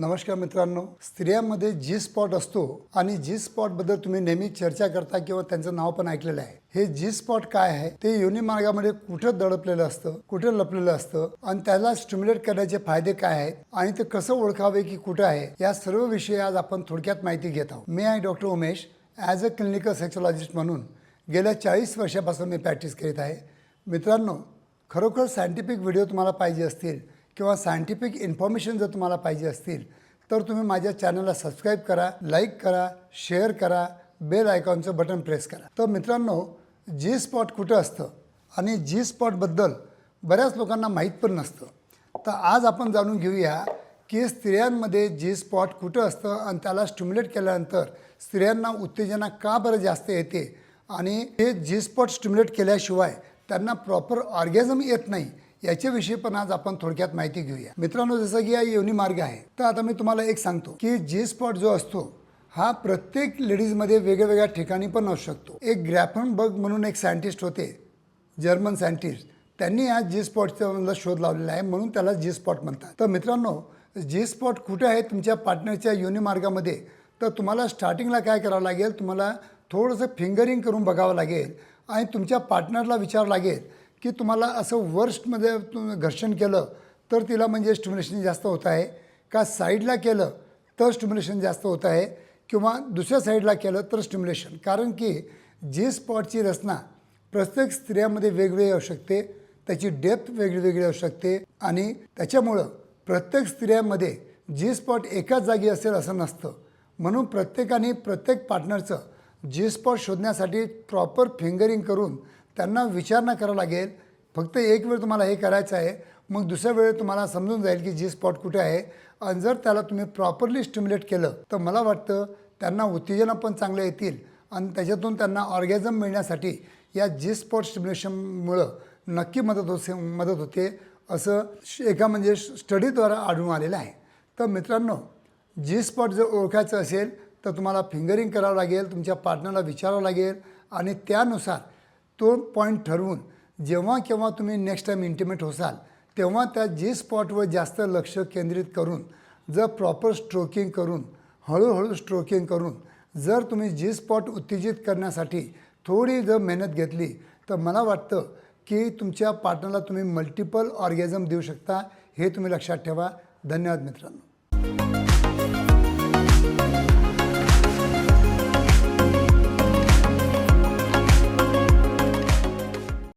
नमस्कार मित्रांनो. स्त्रियांमध्ये जी स्पॉट असतो आणि जी स्पॉटबद्दल तुम्ही नेहमी चर्चा करता किंवा त्यांचं नाव पण ऐकलेलं आहे. हे जी स्पॉट काय आहे? ते योनी मार्गामध्ये कुठं दडपलेलं असतं कुठं लपलेलं असतं आणि त्याला स्टिम्युलेट करण्याचे फायदे काय आहेत आणि ते कसं ओळखावे की कुठं आहे या सर्व विषयी आज आपण थोडक्यात माहिती घेत आहोत. मी आहे doctor Umesh as a clinical sexologist म्हणून गेल्या चाळीस वर्षापासून मी प्रॅक्टिस करीत आहे. मित्रांनो खरोखर सायंटिफिक व्हिडिओ तुम्हाला पाहिजे असतील किंवा सायंटिफिक इन्फॉर्मेशन जर तुम्हाला पाहिजे असतील तर तुम्ही माझ्या चॅनलला सबस्क्राईब करा लाईक करा शेअर करा बेल आयकॉनचं बटन प्रेस करा. तर मित्रांनो जी स्पॉट कुठं असतं आणि जी स्पॉटबद्दल बऱ्याच लोकांना माहीत पण नसतं. तर आज आपण जाणून घेऊया की स्त्रियांमध्ये जी स्पॉट कुठं असतं आणि त्याला स्टिम्युलेट केल्यानंतर स्त्रियांना उत्तेजना का बरं जास्त येते आणि हे जी स्पॉट स्टिम्युलेट केल्याशिवाय त्यांना प्रॉपर ऑर्गॅझम येत नाही याच्याविषयी पण आज आपण थोडक्यात माहिती घेऊया. मित्रांनो जसं की हा योनी मार्ग आहे तर आता मी तुम्हाला एक सांगतो की जी स्पॉट जो असतो हा प्रत्येक लेडीजमध्ये वेगवेगळ्या ठिकाणी पण असू शकतो. एक ग्रॅफन बग म्हणून एक सायंटिस्ट होते जर्मन सायंटिस्ट. त्यांनी आज जी स्पॉटचा शोध लावलेला आहे म्हणून त्याला जी स्पॉट म्हणतात. तर मित्रांनो जी स्पॉट कुठे आहे तुमच्या पार्टनरच्या योनी मार्गामध्ये? तर तुम्हाला स्टार्टिंगला काय करावं लागेल? तुम्हाला थोडंसं फिंगरिंग करून बघावं लागेल आणि तुमच्या पार्टनरला विचारावं लागेल की तुम्हाला असं वर्स्टमध्ये तुम्ही घर्षण केलं तर तिला म्हणजे स्टिम्युलेशन जास्त होत आहे. का साईडला केलं तर स्टिम्युलेशन जास्त होत आहे. किंवा दुसऱ्या साईडला केलं तर स्टिम्युलेशन कारण की जी स्पॉटची रचना प्रत्येक स्त्रियामध्ये वेगवेगळी असू शकते त्याची डेप्थ वेगळी असू शकते आणि त्याच्यामुळं प्रत्येक स्त्रियामध्ये जी स्पॉट एकाच जागी असेल असं नसतं. म्हणून प्रत्येकाने प्रत्येक पार्टनरचं जी स्पॉट शोधण्यासाठी प्रॉपर फिंगरिंग करून त्यांना विचारणा करावं लागेल. फक्त एक वेळ तुम्हाला हे करायचं आहे. मग दुसऱ्या वेळी तुम्हाला समजून जाईल की जी स्पॉट कुठे आहे. आणि जर त्याला तुम्ही प्रॉपरली स्टिम्युलेट केलं तर मला वाटतं त्यांना उत्तेजना पण चांगल्या येतील. आणि त्याच्यातून त्यांना ऑर्गॅझम मिळण्यासाठी या जी स्पॉट स्टिम्युलेशनमुळं नक्की मदत होते मदत होते असं श- एका म्हणजे स्टडीद्वारा आढळून आलेलं आहे. तर मित्रांनो जी स्पॉट जर ओळखायचं असेल तर तुम्हाला फिंगरिंग करावं लागेल तुमच्या पार्टनरला विचारावं लागेल. आणि त्यानुसार तो पॉईंट ठरवून जेव्हा केव्हा तुम्ही नेक्स्ट टाईम इंटिमेट होसाल तेव्हा त्या जी स्पॉटवर जास्त लक्ष केंद्रित करून जर प्रॉपर स्ट्रोकिंग करून हळूहळू स्ट्रोकिंग करून जर तुम्ही जी स्पॉट उत्तेजित करण्यासाठी थोडी जर मेहनत घेतली तर मला वाटतं की तुमच्या पार्टनरला तुम्ही मल्टिपल ऑर्गॅझम देऊ शकता हे तुम्ही लक्षात ठेवा. धन्यवाद मित्रांनो.